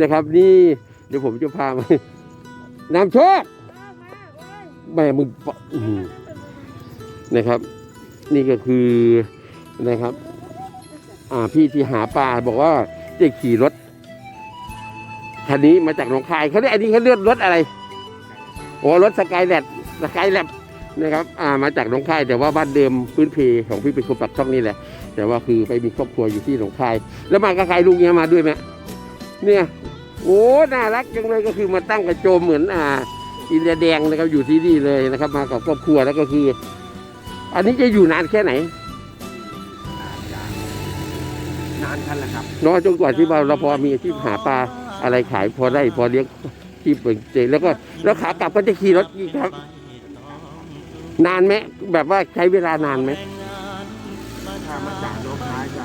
นะครับ นี่เดี๋ยวผมจะพามาน้ำโชคแม่มึงนะครับ นี่ก็คือนะครับ อ่าพี่ที่หาปลาบอกว่าจะขี่รถคันนี้มาจากหนองคายเขาเรียกอันนี้เขาเรียกรถอะไรโอ้รถสกายแลบสกายแลบนะครับ อ่ามาจากหนองคาย แต่ว่าบ้านเดิมพื้นเพของพี่เป็นคนปักช่องนี่แหละ แต่ว่าคือไปมีครอบครัวอยู่ที่หนองคาย แล้วมากับใครลูกเนี้ยมาด้วยไหม เนี่ยโอ้น่ารักจังเลยก็คือมาตั้งกระโจมเหมือนอ่า อินเดียแดงนะครับอยู่ที่นี่เลยนะครับ มากับครอบครัวแล้วก็คือ อันนี้จะอยู่นานแค่ไหนนานทันแหละครับเน้อยจนกว่าที่เราเราพอมีอาชีพหาปลาอะไรขายพอได้พอเลี้ยงที่เป็นเจแล้วก็แล้วขากลับก็จะขี่รถอีกครับ นานไหมแบบว่าใช้เวลานานไหมถ้ามาจากน้องคายจะ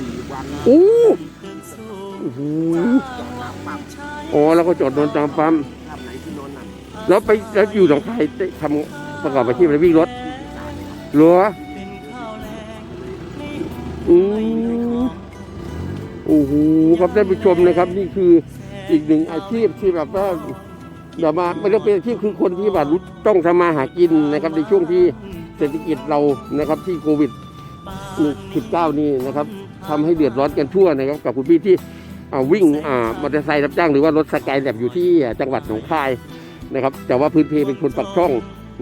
สี่วันอู้โอ้โหจอดน้ำปั๊มโอ้แล้วก็จอดนอนตามปั๊มทำไหนที่นนท์น่ะแล้วไปแล้วอยู่หนองคายทำประกอบอาชีพอะไรวิ่งรถเหรออืมโอ้โหครับท่านผู้ชมนะครับ นี่คืออีกหนึ่งอาชีพที่แบบว่าแบบว่าไม่ได้เป็นอาชีพคือคนที่แบบรู้ต้องทำมาหากินนะครับในช่วงที่เศรษฐกิจเรานะครับที่โควิด19นี่นะครับ ทำให้เดือดร้อนกันทั่วนะครับกับคุณพี่ที่วิ่งมอเตอร์ไซค์รับจ้างหรือว่ารถสกายแลบอยู่ที่จังหวัดหนองคายนะครับ แต่ว่าพื้นเพเป็นคนปักช่อง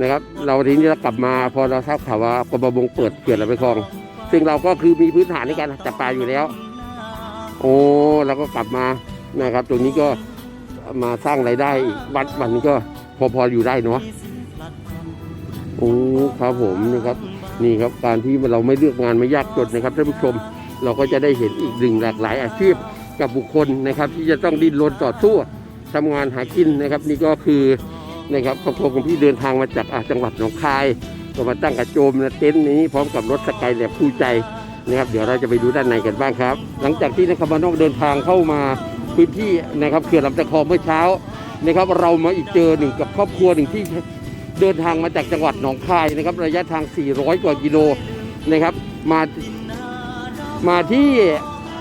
นะครับ เราทีนี้เรากลับมาพอเราทราบข่าวว่ากรมงเปิดเขื่อนลำไปคลอง ซึ่งเราก็คือมีพื้นฐานในการจับปลาอยู่แล้ว โอ้เราก็กลับมานะครับ ตรงนี้ก็มาสร้างรายได้วันวันก็พอพออยู่ได้เนาะโอ้ครับผมนะครับ นี่ครับการที่เราไม่เลือกงานไม่ยากจนนะครับท่านผู้ชม เราก็จะได้เห็นอีกหนึ่งหลากหลายอาชีพกับบุคคลนะครับที่จะต้องดิ้นรนต่อสู้ทำงานหากินนะครับ นี่ก็คือนะครับครอบครัวของพี่เดินทางมาจากจังหวัดหนองคายก็มาตั้งกระโจมนะเต็นท์นี้พร้อมกับรถสกายแลบคู่ใจนะครับเดี๋ยวเราจะไปดูด้านในกันบ้างครับ หลังจากที่นครพนมเดินทางเข้ามาพื้นที่นะครับเขื่อนลำตะคองเมื่อเช้านะครับเรามาอีกเจอหนึ่งกับครอบครัวหนึ่งที่เดินทางมาจากจังหวัดหนองคายนะครับระยะทาง 400 กว่ากิโลนะครับมา มาที่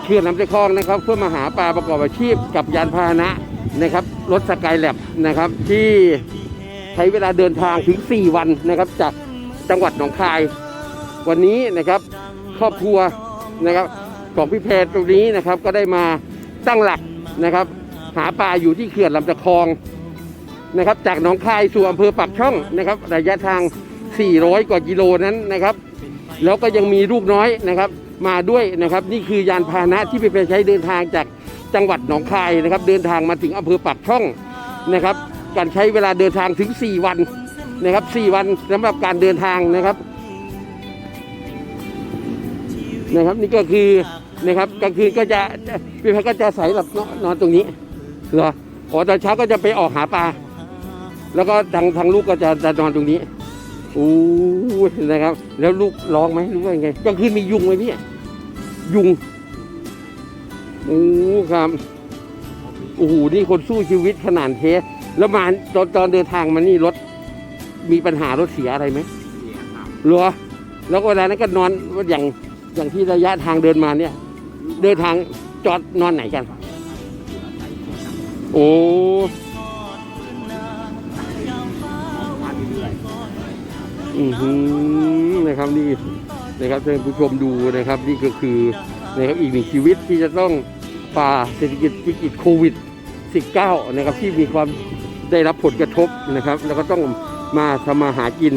เขื่อนลำตะคองนะครับ เพื่อมาหาปลาประกอบอาชีพกับยานพาหนะนะครับรถสกายแลบนะครับที่ใช้เวลาเดินทางถึง 4 วันนะครับจากจังหวัดหนองคาย วันนี้นะครับครอบครัวนะครับของพี่แพรตรงนี้นะครับก็ได้มาตั้งหลักนะครับ หาปลาอยู่ที่เขื่อนลำตะคองนะครับ จากหนองคายสู่อำเภอปากช่องนะครับ ระยะทาง 400 กว่ากิโลนั้นนะครับ แล้วก็ยังมีลูกน้อยนะครับ มาด้วยนะครับ นี่คือยานพาหนะที่พี่แพรใช้เดินทางจากจังหวัดหนองคายนะครับ เดินทางมาถึงอำเภอปากช่องนะครับ การใช้เวลาเดินทางถึง 4 วันนะครับ 4 วันสำหรับการเดินทางนะครับนะครับ นี่ก็คือนะครับกลางคืนก็จะพี่แพก็จะใส่หลับนอนนอนตรงนี้เหรออ๋อตอนเช้าก็จะไปออกหาปลาแล้วก็ทางทางลูกก็จะจะนอนตรงนี้ อู้ยนะครับ แล้วลูกร้องไหมรู้ว่ายังไงกลางคืนมียุงไหมพี่ยุงโอ้ครับโอ้โหนี่คนสู้ชีวิตขนาดเทสแล้วมาตอนตอนเดินทางมานี่รถ มีปัญหารถเสียอะไรไหมเสียครับเหรอแล้วก็เวลานั้นก็นอนอย่างอย่างที่ระยะทางเดินมาเนี่ย เดินทางจอดนอนไหนกัน โอ้ อือหือนะครับนี่นะครับท่านผู้ชมดูนะครับนี่ก็คือนะครับอีกหนึ่งชีวิตที่จะต้องฝ่าเศรษฐกิจวิกฤตโควิด 19 นะครับที่มีความได้รับผลกระทบนะครับ แล้วก็ต้องมาทำมาหากิน